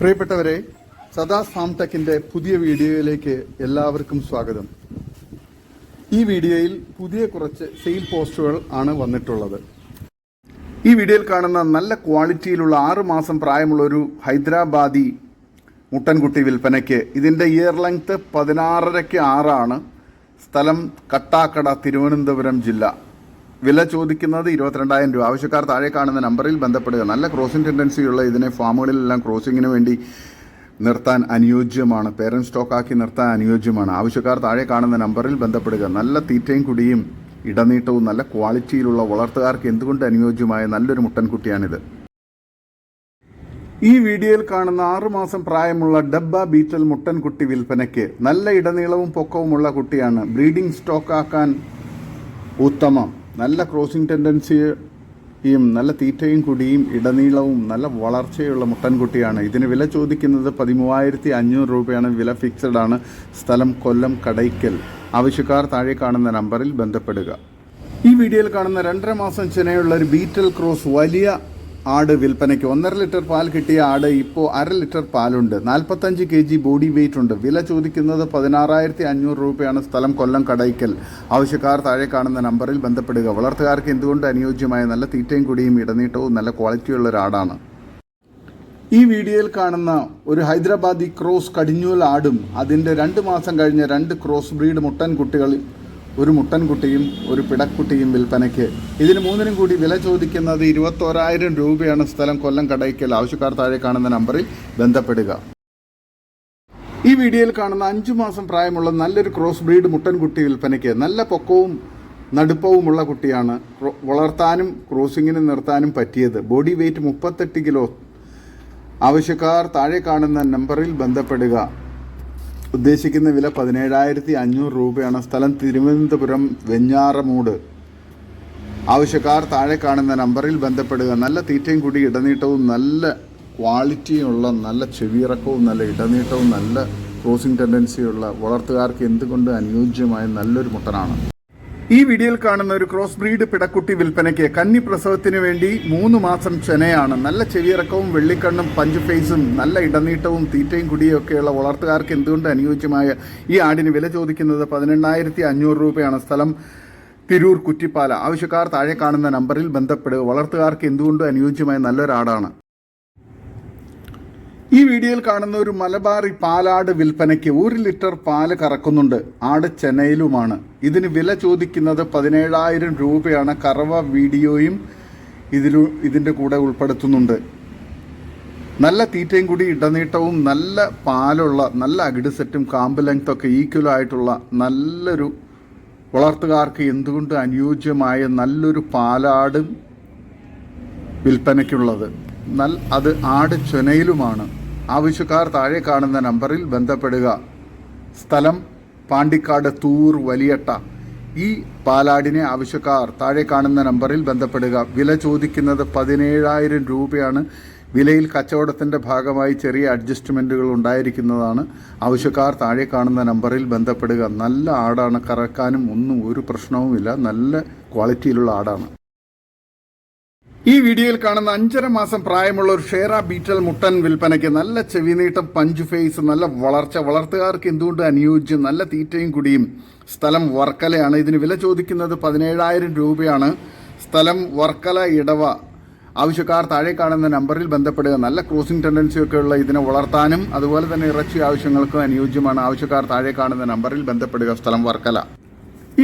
പ്രിയപ്പെട്ടവരെ സദാ ഫാം ടെക്കിന്റെ പുതിയ വീഡിയോയിലേക്ക് എല്ലാവർക്കും സ്വാഗതം. ഈ വീഡിയോയിൽ പുതിയ കുറച്ച് സെയിൽ പോസ്റ്റുകൾ ആണ് വന്നിട്ടുള്ളത്. ഈ വീഡിയോയിൽ കാണുന്ന നല്ല ക്വാളിറ്റിയിലുള്ള ആറ് മാസം പ്രായമുള്ള ഒരു ഹൈദരാബാദി മുട്ടൻകുട്ടി വിൽപ്പനയ്ക്ക്. ഇതിന്റെ ഇയർ ലെങ്ത് പതിനാറരയ്ക്ക് ആറാണ്. സ്ഥലം കട്ടാക്കട തിരുവനന്തപുരം ജില്ല. വില ചോദിക്കുന്നത് ഇരുപത്തിരണ്ടായിരം രൂപ. ആവശ്യക്കാർ താഴെ കാണുന്ന നമ്പറിൽ ബന്ധപ്പെടുക. നല്ല ക്രോസിംഗ് ടെൻഡൻസിയുള്ള ഇതിനെ ഫാമുകളിലെല്ലാം ക്രോസിങ്ങിന് വേണ്ടി നിർത്താൻ അനുയോജ്യമാണ്. പേരന്റ് സ്റ്റോക്കാക്കി നിർത്താൻ അനുയോജ്യമാണ്. ആവശ്യക്കാർ താഴെ കാണുന്ന നമ്പറിൽ ബന്ധപ്പെടുക. നല്ല തീറ്റയും കുടിയും ഇടനീട്ടവും നല്ല ക്വാളിറ്റിയിലുള്ള വളർത്തുകാർക്ക് എന്തുകൊണ്ട് അനുയോജ്യമായ നല്ലൊരു മുട്ടൻകുട്ടിയാണിത്? ഈ വീഡിയോയിൽ കാണുന്ന ആറുമാസം പ്രായമുള്ള ഡബ്ബ ബീറ്റൽ മുട്ടൻകുട്ടി വിൽപ്പനയ്ക്ക് നല്ല ഇടനീളവും പൊക്കവുമുള്ള കുട്ടിയാണ് ബ്രീഡിംഗ് സ്റ്റോക്ക് ആക്കാൻ ഉത്തമം. നല്ല ക്രോസിംഗ് ടെൻഡൻസിയും നല്ല തീറ്റയും കുടിയും ഇടനീളവും നല്ല വളർച്ചയുള്ള മുട്ടൻകുട്ടിയാണ്. ഇതിന് വില ചോദിക്കുന്നത് പതിമൂവായിരത്തി അഞ്ഞൂറ് രൂപയാണ്. വില ഫിക്സഡ് ആണ്. സ്ഥലം കൊല്ലം കടയ്ക്കൽ. ആവശ്യക്കാർ താഴെ കാണുന്ന നമ്പറിൽ ബന്ധപ്പെടുക. ഈ വീഡിയോയിൽ കാണുന്ന രണ്ടര മാസം ചെനയുള്ള ഒരു ബീറ്റൽ ക്രോസ് വലിയ ആട് വിൽപ്പനയ്ക്ക് ഒന്നര ലിറ്റർ പാൽ കിട്ടിയ ആട് ഇപ്പോൾ അര ലിറ്റർ പാലുണ്ട്. നാൽപ്പത്തഞ്ച് കെ ജി ബോഡി വെയിറ്റ് ഉണ്ട്. വില ചോദിക്കുന്നത് പതിനാറായിരത്തി അഞ്ഞൂറ് രൂപയാണ്. സ്ഥലം കൊല്ലം കടയ്ക്കൽ. ആവശ്യക്കാർ താഴെ കാണുന്ന നമ്പറിൽ ബന്ധപ്പെടുക. വളർത്തുകാർക്ക് എന്തുകൊണ്ട് അനുയോജ്യമായ നല്ല തീറ്റയും കുടിയും ഇടനീട്ടവും നല്ല ക്വാളിറ്റിയുള്ള ഒരാടാണ്? ഈ വീഡിയോയിൽ കാണുന്ന ഒരു ഹൈദരാബാദി ക്രോസ് കടിഞ്ഞൂൽ ആടും അതിന്റെ രണ്ട് മാസം കഴിഞ്ഞ രണ്ട് ക്രോസ് ബ്രീഡ് മുട്ടൻ കുട്ടികൾ ഒരു മുട്ടൻകുട്ടിയും ഒരു പിടക്കുട്ടിയും വിൽപ്പനയ്ക്ക്. ഇതിന് മൂന്നിനും കൂടി വില ചോദിക്കുന്നത് ഇരുപത്തോരായിരം രൂപയാണ്. സ്ഥലം കൊല്ലം കടയ്ക്കൽ. ആവശ്യക്കാർ താഴെ കാണുന്ന നമ്പറിൽ ബന്ധപ്പെടുക. ഈ വീഡിയോയിൽ കാണുന്ന അഞ്ചു മാസം പ്രായമുള്ള നല്ലൊരു ക്രോസ് ബ്രീഡ് മുട്ടൻകുട്ടി വിൽപ്പനയ്ക്ക് നല്ല പൊക്കവും നടുപ്പവുമുള്ള കുട്ടിയാണ് വളർത്താനും ക്രോസിങ്ങിന് നിർത്താനും പറ്റിയത്. ബോഡി വെയ്റ്റ് മുപ്പത്തെട്ട് കിലോ. ആവശ്യക്കാർ താഴെ കാണുന്ന നമ്പറിൽ ബന്ധപ്പെടുക. ഉദ്ദേശിക്കുന്ന വില പതിനേഴായിരത്തി അഞ്ഞൂറ് രൂപയാണ്. സ്ഥലം തിരുവനന്തപുരം വെഞ്ഞാറമൂട്. ആവശ്യക്കാർ താഴെ കാണുന്ന നമ്പറിൽ ബന്ധപ്പെടുക. നല്ല തീറ്റയും കൂടി ഇടനീട്ടവും നല്ല ക്വാളിറ്റിയുള്ള നല്ല ചെവിയിറക്കവും നല്ല ഇടനീട്ടവും നല്ല ക്രോസിംഗ് ടെൻഡൻസിയുള്ള വളർത്തുകാർക്ക് എന്തുകൊണ്ട് അനുയോജ്യമായ നല്ലൊരു മുട്ടനാണ്? ഈ വീഡിയോയിൽ കാണുന്ന ഒരു ക്രോസ് ബ്രീഡ് പിടക്കുട്ടി വിൽപ്പനയ്ക്ക് കന്നി പ്രസവത്തിന് വേണ്ടി മൂന്ന് മാസം ചെനയാണ്. നല്ല ചെവിയിറക്കവും വെള്ളിക്കണ്ണും പഞ്ച് ഫേസും നല്ല ഇടനീട്ടവും തീറ്റയും കുടിയും ഒക്കെയുള്ള വളർത്തുകാർക്ക് എന്തുകൊണ്ട് അനുയോജ്യമായ ഈ ആടിന് വില ചോദിക്കുന്നത് പതിനെണ്ണായിരത്തി അഞ്ഞൂറ് രൂപയാണ് സ്ഥലം. തിരൂർ കുറ്റിപ്പാല. ആവശ്യക്കാർ താഴെ കാണുന്ന നമ്പറിൽ ബന്ധപ്പെടുക. വളർത്തുകാർക്ക് എന്തുകൊണ്ടും അനുയോജ്യമായ നല്ലൊരാടാണ്? ഈ വീഡിയോയിൽ കാണുന്ന ഒരു മലബാറി പാലാട് വിൽപ്പനയ്ക്ക് ഒരു ലിറ്റർ പാൽ കറക്കുന്നുണ്ട്. ആട് ചെന്നൈയിലുമാണ്. ഇതിന് വില ചോദിക്കുന്നത് പതിനേഴായിരം രൂപയാണ്. കറവ വീഡിയോയും ഇതിലു ഇതിന്റെ കൂടെ ഉൾപ്പെടുത്തുന്നുണ്ട്. നല്ല തീറ്റയും കൂടി ഇടനീട്ടവും നല്ല പാലുള്ള നല്ല അകിട് സെറ്റും കാമ്പ് ലെങ്ത്തൊക്കെ ഈക്വൽ ആയിട്ടുള്ള നല്ലൊരു വളർത്തുകാർക്ക് എന്തുകൊണ്ട് അനുയോജ്യമായ നല്ലൊരു പാലാടും വിൽപ്പനയ്ക്കുള്ളത്? നൽ അത് ആട് ചൊനയിലുമാണ് ആവശ്യക്കാർ താഴെ കാണുന്ന നമ്പറിൽ ബന്ധപ്പെടുക. സ്ഥലം പാണ്ടിക്കാട് തൂർ വലിയട്ട. ഈ പാലാടിനെ ആവശ്യക്കാർ താഴെ കാണുന്ന നമ്പറിൽ ബന്ധപ്പെടുക. വില ചോദിക്കുന്നത് പതിനേഴായിരം രൂപയാണ്. വിലയിൽ കച്ചവടത്തിന്റെ ഭാഗമായി ചെറിയ അഡ്ജസ്റ്റ്മെന്റുകൾ ഉണ്ടായിരിക്കുന്നതാണ്. ആവശ്യക്കാർ താഴെ കാണുന്ന നമ്പറിൽ ബന്ധപ്പെടുക. നല്ല ആടാണ്. കറക്കാനും ഒന്നും ഒരു പ്രശ്നവുമില്ല. നല്ല ക്വാളിറ്റിയിലുള്ള ആടാണ്. ഈ വീഡിയോയിൽ കാണുന്ന അഞ്ചര മാസം പ്രായമുള്ള ഒരു ഷേറ ബീറ്റൽ മുട്ടൻ വിൽപ്പനയ്ക്ക് നല്ല ചെവിനീട്ടം പഞ്ച് ഫേസ് നല്ല വളർച്ച. വളർത്തുകാർക്ക് എന്തുകൊണ്ട് അനുയോജ്യം? നല്ല തീറ്റയും കുടിയും. സ്ഥലം വർക്കലയാണ്. ഇതിന് വില ചോദിക്കുന്നത് പതിനേഴായിരം രൂപയാണ്. സ്ഥലം വർക്കല ഇടവ. ആവശ്യക്കാർ താഴെ കാണുന്ന നമ്പറിൽ ബന്ധപ്പെടുക. നല്ല ക്രോസിംഗ് ടെൻഡൻസിയൊക്കെ ഉള്ള ഇതിനെ വളർത്താനും അതുപോലെ തന്നെ ഇറച്ചി ആവശ്യങ്ങൾക്കും അനുയോജ്യമാണ്. ആവശ്യക്കാർ താഴെ കാണുന്ന നമ്പറിൽ ബന്ധപ്പെടുക. സ്ഥലം വർക്കല.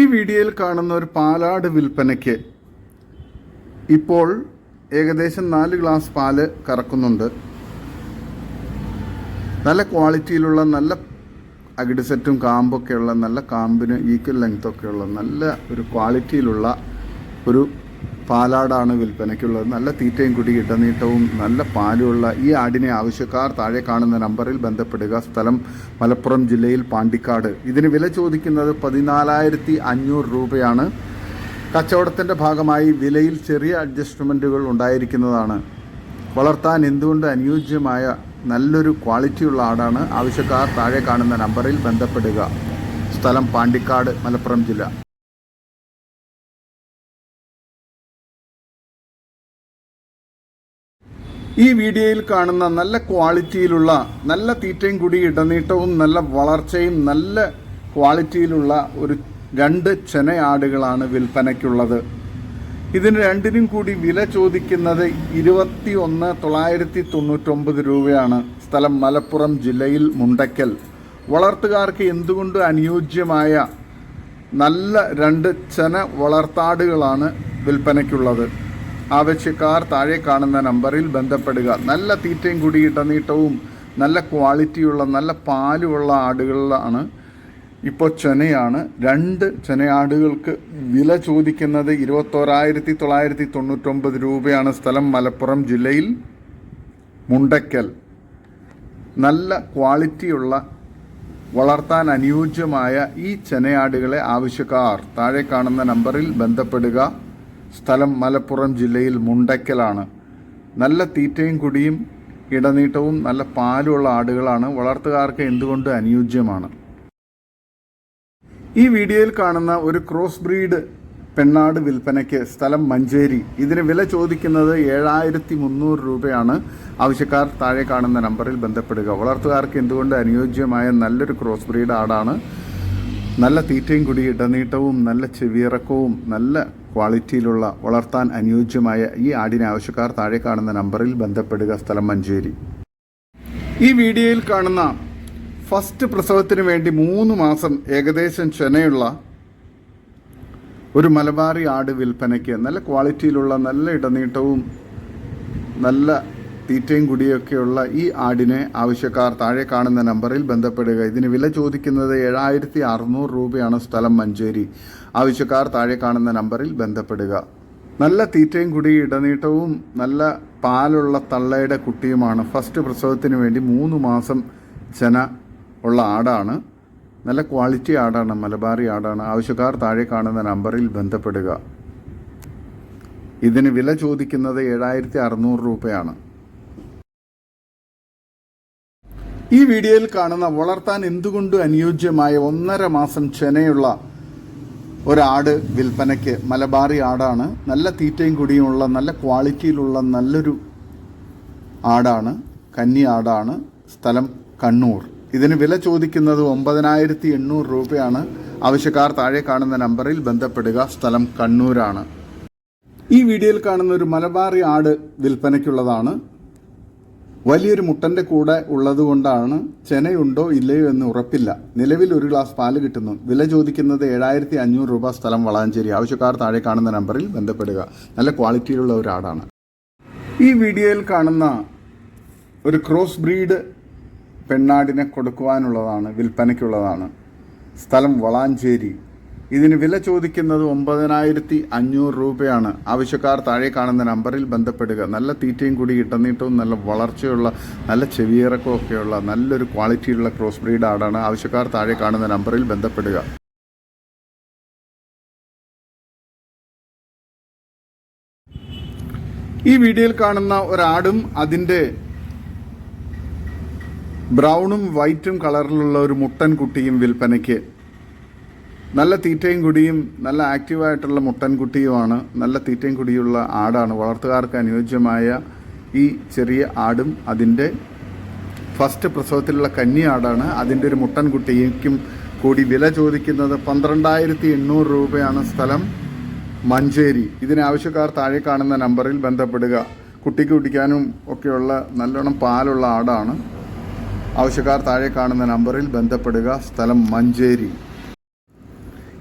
ഈ വീഡിയോയിൽ കാണുന്ന ഒരു പാലാട് വിൽപ്പനയ്ക്ക് ഇപ്പോൾ ഏകദേശം നാല് ഗ്ലാസ് പാൽ കറക്കുന്നുണ്ട്. നല്ല ക്വാളിറ്റിയിലുള്ള നല്ല അകിട് സെറ്റും കാമ്പൊക്കെയുള്ള നല്ല കാമ്പിന് ഈക്വൽ ലെങ്ത്തൊക്കെയുള്ള നല്ല ഒരു ക്വാളിറ്റിയിലുള്ള ഒരു പാലാടാണ് വിൽപ്പനയ്ക്കുള്ളത്. നല്ല തീറ്റയും കുടി ഇടനീട്ടവും നല്ല പാലുമുള്ള ഈ ആടിനെ ആവശ്യക്കാർ താഴെ കാണുന്ന നമ്പറിൽ ബന്ധപ്പെടുക. സ്ഥലം മലപ്പുറം ജില്ലയിൽ പാണ്ടിക്കാട്. ഇതിന് വില ചോദിക്കുന്നത് പതിനാലായിരത്തി അഞ്ഞൂറ് രൂപയാണ്. കച്ചവടത്തിന്റെ ഭാഗമായി വിലയിൽ ചെറിയ അഡ്ജസ്റ്റ്മെന്റുകൾ ഉണ്ടായിരിക്കുന്നതാണ്. വളർത്താൻ എന്തുകൊണ്ട് അനുയോജ്യമായ നല്ലൊരു ക്വാളിറ്റിയുള്ള ആടാണ് ആവശ്യക്കാർ താഴെ കാണുന്ന നമ്പറിൽ ബന്ധപ്പെടുക. സ്ഥലം പാണ്ടിക്കാട് മലപ്പുറം ജില്ല. ഈ വീഡിയോയിൽ കാണുന്ന നല്ല ക്വാളിറ്റിയിലുള്ള നല്ല തീറ്റയും കൂടി ഇടനീട്ടവും നല്ല വളർച്ചയും നല്ല ക്വാളിറ്റിയിലുള്ള ഒരു രണ്ട് ചെനയാടുകളാണ് വിൽപ്പനയ്ക്കുള്ളത്. ഇതിന് രണ്ടിനും കൂടി വില ചോദിക്കുന്നത് ഇരുപത്തി ഒന്ന് തൊള്ളായിരത്തി തൊണ്ണൂറ്റൊമ്പത് രൂപയാണ്. സ്ഥലം മലപ്പുറം ജില്ലയിൽ മുണ്ടക്കൽ. വളർത്തുകാർക്ക് എന്തുകൊണ്ട് അനുയോജ്യമായ നല്ല രണ്ട് ചെന വളർത്താടുകളാണ് വിൽപ്പനയ്ക്കുള്ളത്? ആവശ്യക്കാർ താഴെ കാണുന്ന നമ്പറിൽ ബന്ധപ്പെടുക. നല്ല തീറ്റയും കൂടി ഇടനീട്ടവും നല്ല ക്വാളിറ്റിയുള്ള നല്ല പാലുമുള്ള ആടുകളിലാണ് ഇപ്പോൾ ചെനയാണ് രണ്ട് ചെനയാടുകൾക്ക് വില ചോദിക്കുന്നത് ഇരുപത്തോരായിരത്തി തൊള്ളായിരത്തി തൊണ്ണൂറ്റൊമ്പത് രൂപയാണ് സ്ഥലം മലപ്പുറം ജില്ലയിൽ. മുണ്ടക്കൽ. നല്ല ക്വാളിറ്റിയുള്ള വളർത്താൻ അനുയോജ്യമായ ഈ ചെനയാടുകളെ ആവശ്യക്കാർ താഴെ കാണുന്ന നമ്പറിൽ ബന്ധപ്പെടുക. സ്ഥലം മലപ്പുറം ജില്ലയിൽ മുണ്ടക്കലാണ്. നല്ല തീറ്റയും കുടിയും ഇടനീട്ടവും നല്ല പാലുമുള്ള ആടുകളാണ്. വളർത്തുകാർക്ക് എന്തുകൊണ്ട് അനുയോജ്യമാണ്? ഈ വീഡിയോയിൽ കാണുന്ന ഒരു ക്രോസ് ബ്രീഡ് പെണ്ണാട് വിൽപ്പനയ്ക്ക് സ്ഥലം മഞ്ചേരി. ഇതിന് വില ചോദിക്കുന്നത് ഏഴായിരത്തി മുന്നൂറ് രൂപയാണ്. ആവശ്യക്കാർ താഴെ കാണുന്ന നമ്പറിൽ ബന്ധപ്പെടുക. വളർത്തുകാർക്ക് എന്തുകൊണ്ട് അനുയോജ്യമായ നല്ലൊരു ക്രോസ് ബ്രീഡ് ആടാണ്? നല്ല തീറ്റയും കുടി ഇടനീട്ടവും നല്ല ചെവിയിറക്കവും നല്ല ക്വാളിറ്റിയിലുള്ള വളർത്താൻ അനുയോജ്യമായ ഈ ആടിനെ ആവശ്യക്കാർ താഴെ കാണുന്ന നമ്പറിൽ ബന്ധപ്പെടുക. സ്ഥലം മഞ്ചേരി. ഈ വീഡിയോയിൽ കാണുന്ന ഫസ്റ്റ് പ്രസവത്തിന് വേണ്ടി മൂന്ന് മാസം ഏകദേശം ചെനയുള്ള ഒരു മലബാറി ആട് വിൽപ്പനയ്ക്ക് നല്ല ക്വാളിറ്റിയിലുള്ള നല്ല ഇടനീട്ടവും നല്ല തീറ്റയും കുടിയൊക്കെയുള്ള ഈ ആടിനെ ആവശ്യക്കാർ താഴെ കാണുന്ന നമ്പറിൽ ബന്ധപ്പെടുക. ഇതിന് വില ചോദിക്കുന്നത് ഏഴായിരത്തി അറുന്നൂറ് രൂപയാണ് സ്ഥലം മഞ്ചേരി. ആവശ്യക്കാർ താഴെ കാണുന്ന നമ്പറിൽ ബന്ധപ്പെടുക. നല്ല തീറ്റയും കുടി ഇടനീട്ടവും നല്ല പാലുള്ള തള്ളയുടെ കുട്ടിയുമാണ് ഫസ്റ്റ് പ്രസവത്തിന് വേണ്ടി മൂന്ന് മാസം ചെന ഉള്ള ആടാണ്. നല്ല ക്വാളിറ്റി ആടാണ് മലബാറി ആടാണ്. ആവശ്യക്കാർ താഴെ കാണുന്ന നമ്പറിൽ ബന്ധപ്പെടുക. ഇതിന് വില ചോദിക്കുന്നത് ഏഴായിരത്തി അറുന്നൂറ് രൂപയാണ്. ഈ വീഡിയോയിൽ കാണുന്ന വളർത്താൻ എന്തുകൊണ്ട് അനുയോജ്യമായ ഒന്നര മാസം ചെനയുള്ള ഒരാട് വിൽപ്പനയ്ക്ക് മലബാറി ആടാണ്. നല്ല തീറ്റയും കുടിയുമുള്ള നല്ല ക്വാളിറ്റിയിലുള്ള നല്ലൊരു ആടാണ്. കന്നി ആടാണ്. സ്ഥലം കണ്ണൂർ. ഇതിന് വില ചോദിക്കുന്നത് ഒമ്പതിനായിരത്തി എണ്ണൂറ് രൂപയാണ്. ആവശ്യക്കാർ താഴെ കാണുന്ന നമ്പറിൽ ബന്ധപ്പെടുക. സ്ഥലം കണ്ണൂരാണ്. ഈ വീഡിയോയിൽ കാണുന്ന ഒരു മലബാറി ആട് വിൽപ്പനയ്ക്കുള്ളതാണ്. വലിയൊരു മുട്ടന്റെ കൂടെ ഉള്ളതുകൊണ്ടാണ് ചെനയുണ്ടോ ഇല്ലയോ എന്ന് ഉറപ്പില്ല. നിലവിൽ ഒരു ഗ്ലാസ് പാൽ കിട്ടുന്നു. വില ചോദിക്കുന്നത് ഏഴായിരത്തി അഞ്ഞൂറ് രൂപ. സ്ഥലം വളാഞ്ചേരി. ആവശ്യക്കാർ താഴെ കാണുന്ന നമ്പറിൽ ബന്ധപ്പെടുക. നല്ല ക്വാളിറ്റിയിലുള്ള ഒരു ആടാണ്. ഈ വീഡിയോയിൽ കാണുന്ന ഒരു ക്രോസ് ബ്രീഡ് പെണ്ണാടിനെ കൊടുക്കുവാനുള്ളതാണ് വിൽപ്പനയ്ക്കുള്ളതാണ്. സ്ഥലം വളാഞ്ചേരി. ഇതിന് വില ചോദിക്കുന്നത് ഒമ്പതിനായിരത്തി അഞ്ഞൂറ് രൂപയാണ്. ആവശ്യക്കാർ താഴെ കാണുന്ന നമ്പറിൽ ബന്ധപ്പെടുക. നല്ല തീറ്റയും കൂടി ഇട്ടനീട്ടവും നല്ല വളർച്ചയുള്ള നല്ല ചെവിയിറക്കവും ഒക്കെയുള്ള നല്ലൊരു ക്വാളിറ്റിയുള്ള ക്രോസ് ബ്രീഡ് ആടാണ് ആവശ്യക്കാർ താഴെ കാണുന്ന നമ്പറിൽ ബന്ധപ്പെടുക. ഈ വീഡിയോയിൽ കാണുന്ന ഒരാടും അതിന്റെ ബ്രൗണും വൈറ്റും കളറിലുള്ള ഒരു മുട്ടൻ കുട്ടിയും വിൽപ്പനയ്ക്ക്. നല്ല തീറ്റയും കുടിയും നല്ല ആക്റ്റീവായിട്ടുള്ള മുട്ടൻ കുട്ടിയുമാണ് നല്ല തീറ്റയും കുടിയുള്ള ആടാണ്. വളർത്തുകാർക്ക് അനുയോജ്യമായ ഈ ചെറിയ ആടും അതിന്റെ ഫസ്റ്റ് പ്രസവത്തിലുള്ള കന്നി ആടാണ്. അതിന്റെ ഒരു മുട്ടൻ കുട്ടിക്കും കൂടി വില ചോദിക്കുന്നത് പന്ത്രണ്ടായിരത്തി എണ്ണൂറ് രൂപയാണ് സ്ഥലം. മഞ്ചേരി. ഇതിനാവശ്യക്കാർ താഴെ കാണുന്ന നമ്പറിൽ ബന്ധപ്പെടുക. കുട്ടിക്ക് കുടിക്കാനും ഒക്കെയുള്ള നല്ലോണം പാലുള്ള ആടാണ്. ആവശ്യക്കാർ താഴെ കാണുന്ന നമ്പറിൽ ബന്ധപ്പെടുക. സ്ഥലം മഞ്ചേരി.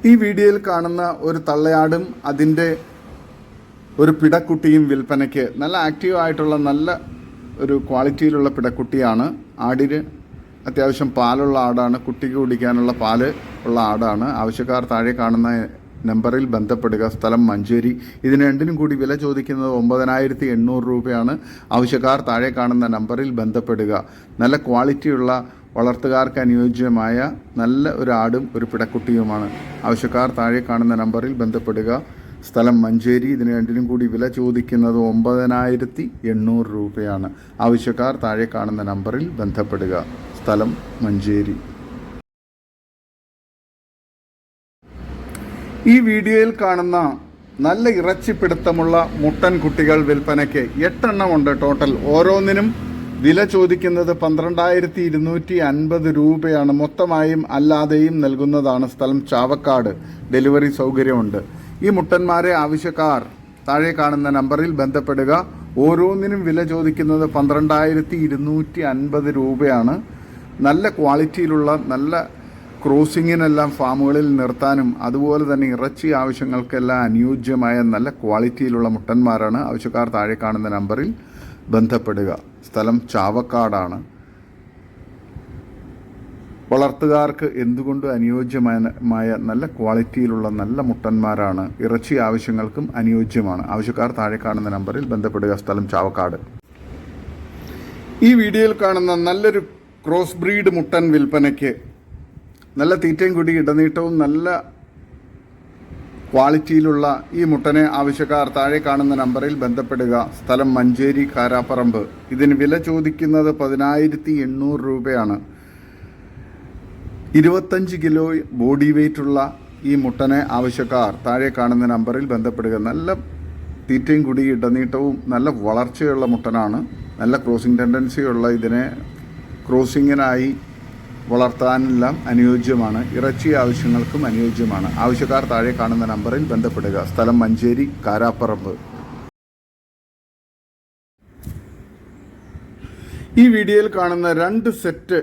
ഈ വീഡിയോയിൽ കാണുന്ന ഒരു തള്ളയാടും അതിന്റെ ഒരു പിടക്കുട്ടിയും വിൽപ്പനയ്ക്ക് നല്ല ആക്റ്റീവ് ആയിട്ടുള്ള നല്ല ഒരു ക്വാളിറ്റിയിലുള്ള പിടക്കുട്ടിയാണ്. ആടിന് അത്യാവശ്യം പാലുള്ള ആടാണ്. കുട്ടിക്ക് കുടിക്കാനുള്ള പാൽ ഉള്ള ആടാണ്. ആവശ്യക്കാർ താഴെ കാണുന്ന നമ്പറിൽ ബന്ധപ്പെടുക. സ്ഥലം മഞ്ചേരി. ഇതിന് രണ്ടിനും കൂടി വില ചോദിക്കുന്നത് ഒമ്പതിനായിരത്തി എണ്ണൂറ് രൂപയാണ്. ആവശ്യക്കാർ താഴെ കാണുന്ന നമ്പറിൽ ബന്ധപ്പെടുക. നല്ല ക്വാളിറ്റിയുള്ള വളർത്തുകാർക്ക് അനുയോജ്യമായ നല്ല ഒരു ആടും ഒരു പിടക്കുട്ടിയുമാണ്. ആവശ്യക്കാർ താഴെ കാണുന്ന നമ്പറിൽ ബന്ധപ്പെടുക. സ്ഥലം മഞ്ചേരി. ഇതിന് രണ്ടിനും കൂടി വില ചോദിക്കുന്നത് ഒമ്പതിനായിരത്തി എണ്ണൂറ് രൂപയാണ്. ആവശ്യക്കാർ താഴെ കാണുന്ന നമ്പറിൽ ബന്ധപ്പെടുക. സ്ഥലം മഞ്ചേരി. ഈ വീഡിയോയിൽ കാണുന്ന നല്ല ഇറച്ചിപ്പിടുത്തമുള്ള മുട്ടൻ കുട്ടികൾ വിൽപ്പനയ്ക്ക് എട്ടെണ്ണം ഉണ്ട് ടോട്ടൽ ഓരോന്നിനും വില ചോദിക്കുന്നത് പന്ത്രണ്ടായിരത്തി ഇരുന്നൂറ്റി അൻപത് രൂപയാണ്. മൊത്തമായും അല്ലാതെയും നൽകുന്നതാണ് സ്ഥലം ചാവക്കാട്. ഡെലിവറി സൗകര്യമുണ്ട്. ഈ മുട്ടന്മാരെ ആവശ്യക്കാർ താഴെ കാണുന്ന നമ്പറിൽ ബന്ധപ്പെടുക. ഓരോന്നിനും വില ചോദിക്കുന്നത് പന്ത്രണ്ടായിരത്തി ഇരുന്നൂറ്റി അൻപത് രൂപയാണ്. നല്ല ക്വാളിറ്റിയിലുള്ള നല്ല ക്രോസിങ്ങിനെല്ലാം ഫാമുകളിൽ നിർത്താനും അതുപോലെ തന്നെ ഇറച്ചി ആവശ്യങ്ങൾക്കെല്ലാം അനുയോജ്യമായ നല്ല ക്വാളിറ്റിയിലുള്ള മുട്ടന്മാരാണ് ആവശ്യക്കാർ താഴെ കാണുന്ന നമ്പറിൽ ബന്ധപ്പെടുക. സ്ഥലം ചാവക്കാടാണ്. വളർത്തുകാർക്ക് എന്തുകൊണ്ടും അനുയോജ്യമായ നല്ല ക്വാളിറ്റിയിലുള്ള നല്ല മുട്ടന്മാരാണ്? ഇറച്ചി ആവശ്യങ്ങൾക്കും അനുയോജ്യമാണ്. ആവശ്യക്കാർ താഴെ കാണുന്ന നമ്പറിൽ ബന്ധപ്പെടുക. സ്ഥലം ചാവക്കാട്. ഈ വീഡിയോയിൽ കാണുന്ന നല്ലൊരു ക്രോസ് ബ്രീഡ് മുട്ടൻ വിൽപ്പനയ്ക്ക് നല്ല തീറ്റയും കൂടി ഇടനീട്ടവും നല്ല ക്വാളിറ്റിയിലുള്ള ഈ മുട്ടനെ ആവശ്യക്കാർ താഴെ കാണുന്ന നമ്പറിൽ ബന്ധപ്പെടുക. സ്ഥലം മഞ്ചേരി കാരാപ്പറമ്പ്. ഇതിന് വില ചോദിക്കുന്നത് പതിനായിരത്തി എണ്ണൂറ് രൂപയാണ്. ഇരുപത്തഞ്ച് കിലോ ബോഡി വെയ്റ്റുള്ള ഈ മുട്ടനെ ആവശ്യക്കാർ താഴെ കാണുന്ന നമ്പറിൽ ബന്ധപ്പെടുക. നല്ല തീറ്റയും കൂടി ഇടനീട്ടവും നല്ല വളർച്ചയുള്ള മുട്ടനാണ്. നല്ല ക്രോസിംഗ് ടെൻഡൻസിയുള്ള ഇതിനെ ക്രോസിങ്ങിനായി വളർത്താനെല്ലാം അനുയോജ്യമാണ്. ഇറച്ചി ആവശ്യങ്ങൾക്കും അനുയോജ്യമാണ്. ആവശ്യക്കാർ താഴെ കാണുന്ന നമ്പറിൽ ബന്ധപ്പെടുക. സ്ഥലം മഞ്ചേരി കാരാപ്പറമ്പ്. ഈ വീഡിയോയിൽ കാണുന്ന രണ്ട് സെറ്റ്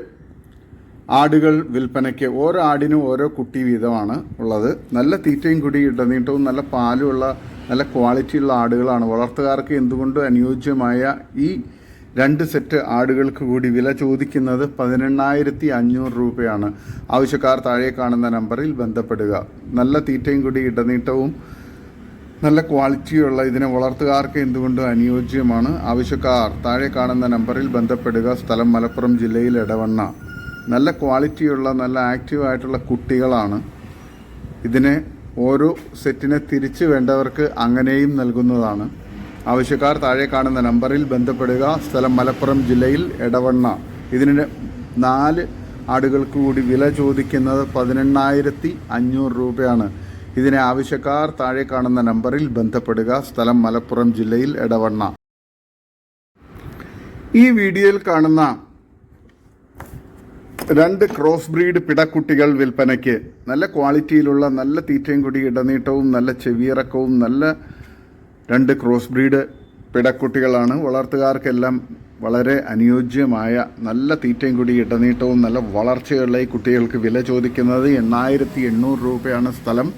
ആടുകൾ വിൽപ്പനയ്ക്ക് ഓരോ ആടിനും ഓരോ കുട്ടി വീതമാണ് ഉള്ളത്. നല്ല തീറ്റയും കുടി ഇടനീട്ടവും നല്ല പാലുമുള്ള നല്ല ക്വാളിറ്റിയുള്ള ആടുകളാണ്. വളർത്തുകാർക്ക് എന്തുകൊണ്ടും അനുയോജ്യമായ ഈ രണ്ട് സെറ്റ് ആടുകൾക്ക് കൂടി വില ചോദിക്കുന്നത് പതിനെണ്ണായിരത്തി അഞ്ഞൂറ് രൂപയാണ്. ആവശ്യക്കാർ താഴെ കാണുന്ന നമ്പറിൽ ബന്ധപ്പെടുക. നല്ല തീറ്റയും കൂടി ഇടനീട്ടവും നല്ല ക്വാളിറ്റിയുള്ള ഇതിനെ വളർത്തുകാർക്ക് എന്തുകൊണ്ടും അനുയോജ്യമാണ്? ആവശ്യക്കാർ താഴെ കാണുന്ന നമ്പറിൽ ബന്ധപ്പെടുക. സ്ഥലം മലപ്പുറം ജില്ലയിൽ ഇടവണ്ണ നല്ല ക്വാളിറ്റിയുള്ള നല്ല ആക്റ്റീവായിട്ടുള്ള കുട്ടികളാണ്. ഇതിനെ ഓരോ സെറ്റിനെ തിരിച്ച് വേണ്ടവർക്ക് അങ്ങനെയും നൽകുന്നതാണ്. ആവശ്യക്കാർ താഴെ കാണുന്ന നമ്പറിൽ ബന്ധപ്പെടുക. സ്ഥലം മലപ്പുറം ജില്ലയിൽ എടവണ്ണ. ഇതിന് നാല് ആടുകൾക്ക് കൂടി വില ചോദിക്കുന്നത് പതിനെണ്ണായിരത്തി അഞ്ഞൂറ് രൂപയാണ്. ഇതിനെ ആവശ്യക്കാർ താഴെ കാണുന്ന നമ്പറിൽ ബന്ധപ്പെടുക. സ്ഥലം മലപ്പുറം ജില്ലയിൽ എടവണ്ണ. ഈ വീഡിയോയിൽ കാണുന്ന രണ്ട് ക്രോസ് ബ്രീഡ് പിടക്കുട്ടികൾ വിൽപ്പനയ്ക്ക്. നല്ല ക്വാളിറ്റിയിലുള്ള നല്ല തീറ്റയും കൂടി ഇടനീട്ടവും നല്ല ചെവിയിറക്കവും നല്ല രണ്ട് ക്രോസ് ബ്രീഡ് പിടക്കുട്ടികളാണ്. വളർത്തുകാർക്കെല്ലാം വളരെ അനുയോജ്യമായ നല്ല തീറ്റയും കൂടി ഇടനീട്ടവും നല്ല വളർച്ചയുള്ള ഈ കുട്ടികൾക്ക് വില ചോദിക്കുന്നത് എണ്ണായിരത്തി എണ്ണൂറ് രൂപയാണ് സ്ഥലം.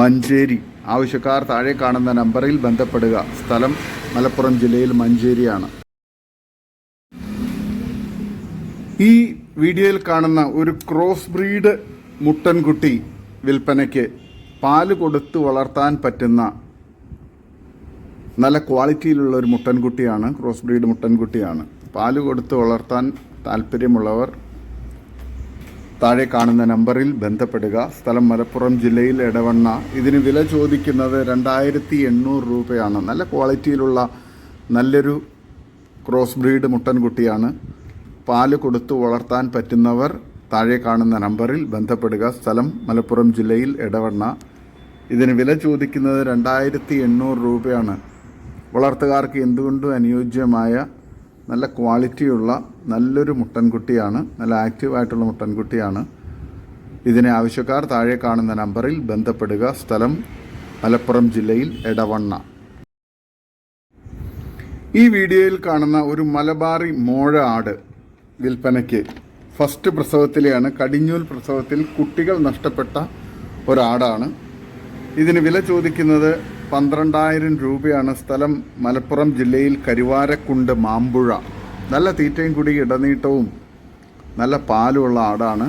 മഞ്ചേരി. ആവശ്യക്കാർ താഴെ കാണുന്ന നമ്പറിൽ ബന്ധപ്പെടുക. സ്ഥലം മലപ്പുറം ജില്ലയിൽ മഞ്ചേരിയാണ്. ഈ വീഡിയോയിൽ കാണുന്ന ഒരു ക്രോസ് ബ്രീഡ് മുട്ടൻകുട്ടി വിൽപ്പനയ്ക്ക് പാൽ കൊടുത്തു വളർത്താൻ പറ്റുന്ന നല്ല ക്വാളിറ്റിയിലുള്ള ഒരു മുട്ടൻകുട്ടിയാണ് ക്രോസ് ബ്രീഡ് മുട്ടൻകുട്ടിയാണ്. പാൽ കൊടുത്ത് വളർത്താൻ താല്പര്യമുള്ളവർ താഴെ കാണുന്ന നമ്പറിൽ ബന്ധപ്പെടുക. സ്ഥലം മലപ്പുറം ജില്ലയിൽ ഇടവണ്ണ ഇതിന് വില ചോദിക്കുന്നത് രണ്ടായിരത്തി എണ്ണൂറ് രൂപയാണ്. നല്ല ക്വാളിറ്റിയിലുള്ള നല്ലൊരു ക്രോസ് ബ്രീഡ് മുട്ടൻകുട്ടിയാണ്. പാൽ കൊടുത്ത് വളർത്താൻ പറ്റുന്നവർ താഴെ കാണുന്ന നമ്പറിൽ ബന്ധപ്പെടുക. സ്ഥലം മലപ്പുറം ജില്ലയിൽ ഇടവണ്ണ ഇതിന് വില ചോദിക്കുന്നത് രണ്ടായിരത്തി എണ്ണൂറ് രൂപയാണ്. വളർത്തുകാർക്ക് എന്തുകൊണ്ടും അനുയോജ്യമായ നല്ല ക്വാളിറ്റിയുള്ള നല്ലൊരു മുട്ടൻകുട്ടിയാണ് നല്ല ആക്റ്റീവായിട്ടുള്ള മുട്ടൻകുട്ടിയാണ്? ഇതിനെ ആവശ്യക്കാർ താഴെ കാണുന്ന നമ്പറിൽ ബന്ധപ്പെടുക. സ്ഥലം മലപ്പുറം ജില്ലയിൽ എടവണ്ണ. ഈ വീഡിയോയിൽ കാണുന്ന ഒരു മലബാറി മോഴ ആട് വിൽപ്പനയ്ക്ക് ഫസ്റ്റ് പ്രസവത്തിലെയാണ് കടിഞ്ഞൂൽ പ്രസവത്തിൽ കുട്ടികൾ നഷ്ടപ്പെട്ട ഒരാടാണ്. ഇതിന് വില ചോദിക്കുന്നത് പന്ത്രണ്ടായിരം രൂപയാണ് സ്ഥലം മലപ്പുറം ജില്ലയിൽ കരുവാരക്കുണ്ട് മാമ്പുഴ. നല്ല തീറ്റയും കൂടി ഇടനീട്ടവും നല്ല പാലുമുള്ള ആടാണ്.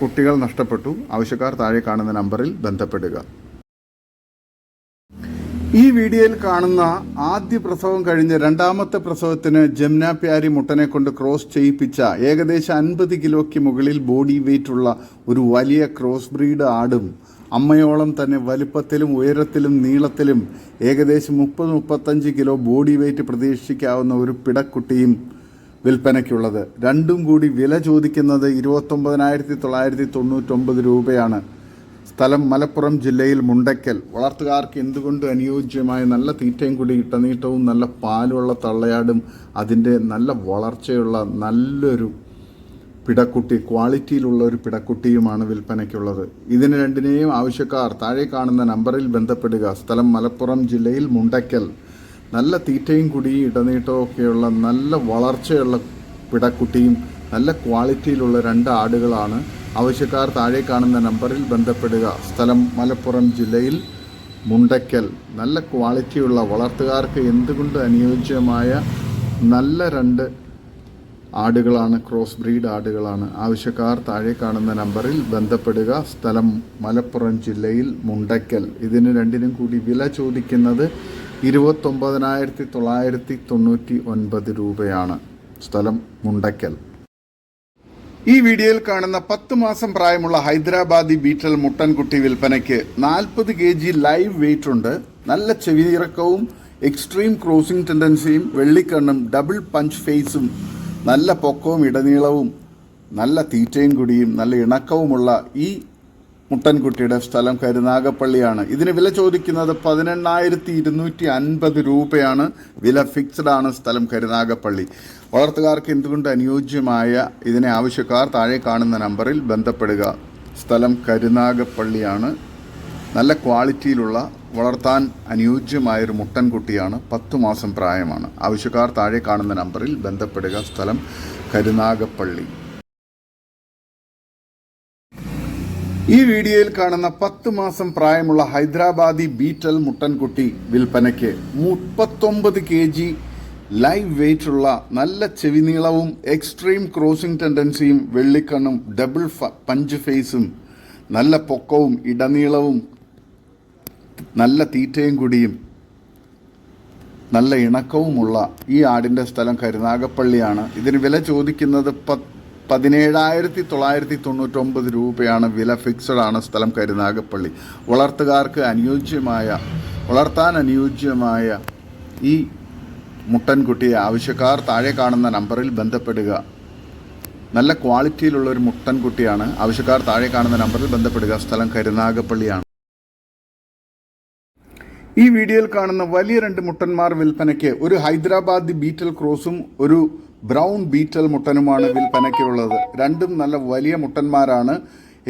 കുട്ടികൾ നഷ്ടപ്പെട്ടു. ആവശ്യക്കാർ താഴെ കാണുന്ന നമ്പറിൽ ബന്ധപ്പെടുക. ഈ വീഡിയോയിൽ കാണുന്ന ആദ്യ പ്രസവം കഴിഞ്ഞ് രണ്ടാമത്തെ പ്രസവത്തിന് ജംന പ്യാരി മുട്ടനെ കൊണ്ട് ക്രോസ് ചെയ്യിപ്പിച്ച ഏകദേശം അൻപത് കിലോയ്ക്ക് മുകളിൽ ബോഡി വെയിറ്റ് ഉള്ള ഒരു വലിയ ക്രോസ് ബ്രീഡ് ആടും അമ്മയോളം തന്നെ വലുപ്പത്തിലും ഉയരത്തിലും നീളത്തിലും ഏകദേശം മുപ്പത് മുപ്പത്തഞ്ച് കിലോ ബോഡി വെയ്റ്റ് പ്രതീക്ഷിക്കാവുന്ന ഒരു പിടക്കുട്ടിയും വിൽപ്പനയ്ക്കുള്ളത്. രണ്ടും കൂടി വില ചോദിക്കുന്നത് ഇരുപത്തൊമ്പതിനായിരത്തി തൊള്ളായിരത്തി തൊണ്ണൂറ്റൊമ്പത് രൂപയാണ്. സ്ഥലം മലപ്പുറം ജില്ലയിൽ മുണ്ടയ്ക്കൽ വളർത്തുകാർക്ക് എന്തുകൊണ്ട് അനുയോജ്യമായ നല്ല തീറ്റയും കൂടി ഇട്ടനീട്ടവും നല്ല പാലുള്ള തള്ളയാടും അതിന്റെ നല്ല വളർച്ചയുള്ള നല്ലൊരു പിടക്കുട്ടി ക്വാളിറ്റിയിലുള്ള ഒരു പിടക്കുട്ടിയുമാണ് വിൽപ്പനയ്ക്കുള്ളത്. ഇതിന് രണ്ടിനെയും ആവശ്യക്കാർ താഴെ കാണുന്ന നമ്പറിൽ ബന്ധപ്പെടുക. സ്ഥലം മലപ്പുറം ജില്ലയിൽ മുണ്ടയ്ക്കൽ നല്ല തീറ്റയും കുടിയും ഇടനീട്ടവും ഒക്കെയുള്ള നല്ല വളർച്ചയുള്ള പിടക്കുട്ടിയും നല്ല ക്വാളിറ്റിയിലുള്ള രണ്ട് ആടുകളാണ് ആവശ്യക്കാർ താഴെ കാണുന്ന നമ്പറിൽ ബന്ധപ്പെടുക. സ്ഥലം മലപ്പുറം ജില്ലയിൽ മുണ്ടയ്ക്കൽ നല്ല ക്വാളിറ്റിയുള്ള വളർത്തുകാർക്ക് എന്തുകൊണ്ട് അനുയോജ്യമായ നല്ല രണ്ട് ആടുകളാണ് ക്രോസ് ബ്രീഡ് ആടുകളാണ്. ആവശ്യക്കാർ താഴെ കാണുന്ന നമ്പറിൽ ബന്ധപ്പെടുക. സ്ഥലം മലപ്പുറം ജില്ലയിൽ മുണ്ടയ്ക്കൽ. ഇതിന് രണ്ടിനും കൂടി വില ചോദിക്കുന്നത് ഇരുപത്തൊമ്പതിനായിരത്തി തൊള്ളായിരത്തി തൊണ്ണൂറ്റി ഒൻപത് രൂപയാണ്. സ്ഥലം മുണ്ടയ്ക്കൽ. ഈ വീഡിയോയിൽ കാണുന്ന പത്ത് മാസം പ്രായമുള്ള ഹൈദരാബാദി ബീറ്റൽ മുട്ടൻകുട്ടി വിൽപ്പനയ്ക്ക് നാൽപ്പത് കെ ജി ലൈവ് വെയിറ്റ് ഉണ്ട്. നല്ല ചെവിയിറക്കവും എക്സ്ട്രീം ക്രോസിംഗ് ടെൻഡൻസിയും വെള്ളിക്കണ്ണും ഡബിൾ പഞ്ച് ഫേസും നല്ല പൊക്കവും ഇടനീളവും നല്ല തീറ്റയും കുടിയും നല്ല ഇണക്കവുമുള്ള ഈ മുട്ടൻകുട്ടിയുടെ സ്ഥലം കരുനാഗപ്പള്ളിയാണ് ഇതിന് വില ചോദിക്കുന്നത് പതിനെണ്ണായിരത്തി ഇരുന്നൂറ്റി അൻപത് രൂപയാണ്. വില ഫിക്സഡ് ആണ് സ്ഥലം കരുനാഗപ്പള്ളി വളർത്തുകാർക്ക് എന്തുകൊണ്ട് അനുയോജ്യമായ ഇതിനെ ആവശ്യക്കാർ താഴെ കാണുന്ന നമ്പറിൽ ബന്ധപ്പെടുക. സ്ഥലം കരുനാഗപ്പള്ളിയാണ് നല്ല ക്വാളിറ്റിയിലുള്ള വളർത്താൻ അനുയോജ്യമായൊരു മുട്ടൻകുട്ടിയാണ് പത്ത് മാസം പ്രായമാണ്. ആവശ്യക്കാർ താഴെ കാണുന്ന നമ്പറിൽ ബന്ധപ്പെടുക. സ്ഥലം കരുനാഗപ്പള്ളി. ഈ വീഡിയോയിൽ കാണുന്ന പത്ത് മാസം പ്രായമുള്ള ഹൈദരാബാദി ബീറ്റൽ മുട്ടൻകുട്ടി വിൽപ്പനയ്ക്ക് മുപ്പത്തൊമ്പത് കെ ജി ലൈവ് വെയിറ്റ് ഉള്ള നല്ല ചെവി നീളവും എക്സ്ട്രീം ക്രോസിംഗ് ടെൻഡൻസിയും വെള്ളിക്കണ്ണും ഡബിൾ പഞ്ച് ഫേസും നല്ല പൊക്കവും ഇടനീളവും നല്ല തീറ്റയും കുടിയും നല്ല ഇണക്കവുമുള്ള ഈ ആടിന്റെ സ്ഥലം കരുനാഗപ്പള്ളിയാണ്. ഇതിന് വില ചോദിക്കുന്നത് പത്ത് പതിനേഴായിരത്തി തൊള്ളായിരത്തി തൊണ്ണൂറ്റൊമ്പത് രൂപയാണ്. വില ഫിക്സഡ് ആണ് സ്ഥലം കരുനാഗപ്പള്ളി. വളർത്തുകാർക്ക് അനുയോജ്യമായ വളർത്താൻ അനുയോജ്യമായ ഈ മുട്ടൻകുട്ടിയെ ആവശ്യക്കാർ താഴെ കാണുന്ന നമ്പറിൽ ബന്ധപ്പെടുക. നല്ല ക്വാളിറ്റിയിലുള്ള ഒരു മുട്ടൻകുട്ടിയാണ് ആവശ്യക്കാർ താഴെ കാണുന്ന നമ്പറിൽ ബന്ധപ്പെടുക. സ്ഥലം കരുനാഗപ്പള്ളിയാണ്. ഈ വീഡിയോയിൽ കാണുന്ന വലിയ രണ്ട് മുട്ടന്മാർ വിൽപ്പനയ്ക്ക് ഒരു ഹൈദരാബാദി ബീറ്റൽ ക്രോസും ഒരു ബ്രൗൺ ബീറ്റൽ മുട്ടനുമാണ് വിൽപ്പനയ്ക്കുള്ളത്. രണ്ടും നല്ല വലിയ മുട്ടന്മാരാണ്.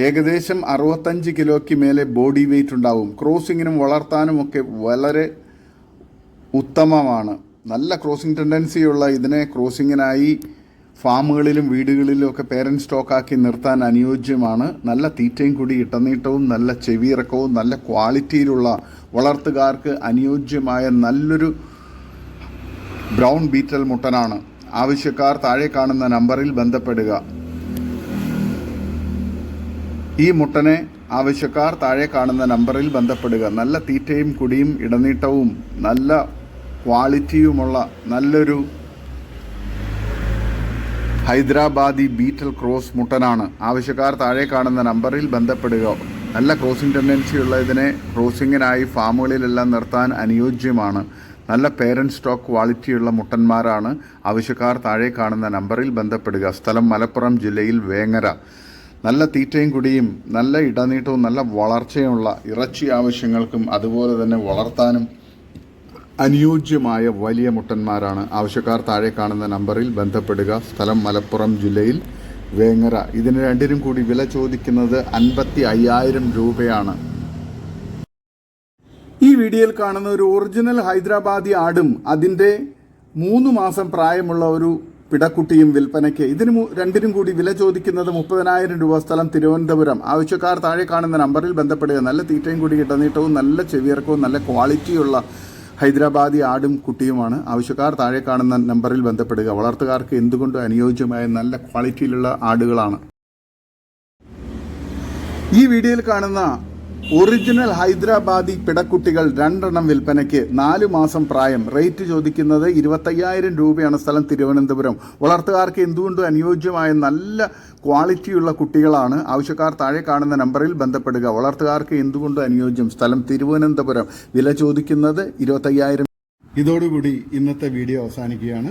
ഏകദേശം അറുപത്തഞ്ച് കിലോയ്ക്ക് മേലെ ബോഡി വെയിറ്റ് ഉണ്ടാവും. ക്രോസിങ്ങിനും വളർത്താനും ഒക്കെ വളരെ ഉത്തമമാണ്. നല്ല ക്രോസിംഗ് ടെൻഡൻസിയുള്ള ഇതിനെ ക്രോസിങ്ങിനായി ഫാമുകളിലും വീടുകളിലും ഒക്കെ പേരന്റ് സ്റ്റോക്കാക്കി നിർത്താൻ അനുയോജ്യമാണ്. നല്ല തീറ്റയും കൂടി ഇട്ടനീട്ടവും നല്ല ചെവിയിറക്കവും നല്ല ക്വാളിറ്റിയിലുള്ള വളർത്തുകാർക്ക് അനുയോജ്യമായ നല്ലൊരു ബ്രൗൺ ബീറ്റൽ മുട്ടനാണ്. ആവശ്യക്കാർ താഴെ കാണുന്ന നമ്പറിൽ ബന്ധപ്പെടുക. ഈ മുട്ടനെ ആവശ്യക്കാർ താഴെ കാണുന്ന നമ്പറിൽ ബന്ധപ്പെടുക. നല്ല തീറ്റയും കുടിയും ഇടനീട്ടവും നല്ല ക്വാളിറ്റിയുമുള്ള നല്ലൊരു ഹൈദരാബാദി ബീറ്റൽ ക്രോസ് മുട്ടനാണ്. ആവശ്യക്കാർ താഴെ കാണുന്ന നമ്പറിൽ ബന്ധപ്പെടുക. നല്ല ക്രോസിംഗ് ടെൻഡൻസിയുള്ള ഇതിനെ ക്രോസിങ്ങിനായി ഫാമുകളിലെല്ലാം നിർത്താൻ അനുയോജ്യമാണ്. നല്ല പേരന്റ് സ്റ്റോക്ക് ക്വാളിറ്റിയുള്ള മുട്ടന്മാരാണ്. ആവശ്യക്കാർ താഴെ കാണുന്ന നമ്പറിൽ ബന്ധപ്പെടുക. സ്ഥലം മലപ്പുറം ജില്ലയിൽ വേങ്ങര. നല്ല തീറ്റയും കുടിയും നല്ല ഇടനീട്ടവും നല്ല വളർച്ചയുമുള്ള ഇറച്ചി ആവശ്യങ്ങൾക്കും അതുപോലെ തന്നെ വളർത്താനും അനുയോജ്യമായ വലിയ മുട്ടന്മാരാണ്. ആവശ്യക്കാർ താഴെ കാണുന്ന നമ്പറിൽ ബന്ധപ്പെടുക. സ്ഥലം മലപ്പുറം ജില്ലയിൽ വേങ്ങര. ഇതിന് രണ്ടിനും കൂടി വില ചോദിക്കുന്നത് അൻപത്തി അയ്യായിരം രൂപയാണ്. ഈ വീഡിയോയിൽ കാണുന്ന ഒരു ഒറിജിനൽ ഹൈദരാബാദി ആടും അതിന്റെ മൂന്ന് മാസം പ്രായമുള്ള ഒരു പിടക്കുട്ടിയും വിൽപ്പനയ്ക്ക് ഇതിന് രണ്ടിനും കൂടി വില ചോദിക്കുന്നത് മുപ്പതിനായിരം രൂപ സ്ഥലം തിരുവനന്തപുരം. ആവശ്യക്കാർ താഴെ കാണുന്ന നമ്പറിൽ ബന്ധപ്പെടുക. നല്ല തീറ്റയും കൂടി ഇടനീട്ടവും നല്ല ചെവിയിറക്കവും നല്ല ക്വാളിറ്റിയുള്ള ഹൈദരാബാദി ആടും കുട്ടിയുമാണ്. ആവശ്യക്കാർ താഴെ കാണുന്ന നമ്പറിൽ ബന്ധപ്പെടുക. വളർത്തുകാർക്ക് എന്തുകൊണ്ടും അനുയോജ്യമായ നല്ല ക്വാളിറ്റിയിലുള്ള ആടുകളാണ്. ഈ വീഡിയോയിൽ കാണുന്ന ഒറിജിനൽ ഹൈദരാബാദി പിടക്കുട്ടികൾ രണ്ടെണ്ണം വിൽപ്പനയ്ക്ക് നാല് മാസം പ്രായം. റേറ്റ് ചോദിക്കുന്നത് ഇരുപത്തയ്യായിരം രൂപയാണ് സ്ഥലം തിരുവനന്തപുരം. വളർത്തുകാർക്ക് എന്തുകൊണ്ടും അനുയോജ്യമായ നല്ല ക്വാളിറ്റിയുള്ള കുട്ടികളാണ്. ആവശ്യക്കാർ താഴെ കാണുന്ന നമ്പറിൽ ബന്ധപ്പെടുക. വളർത്തുകാർക്ക് എന്തുകൊണ്ടും അനുയോജ്യം സ്ഥലം തിരുവനന്തപുരം. വില ചോദിക്കുന്നത് ഇരുപത്തയ്യായിരം. ഇതോടുകൂടി ഇന്നത്തെ വീഡിയോ അവസാനിക്കുകയാണ്.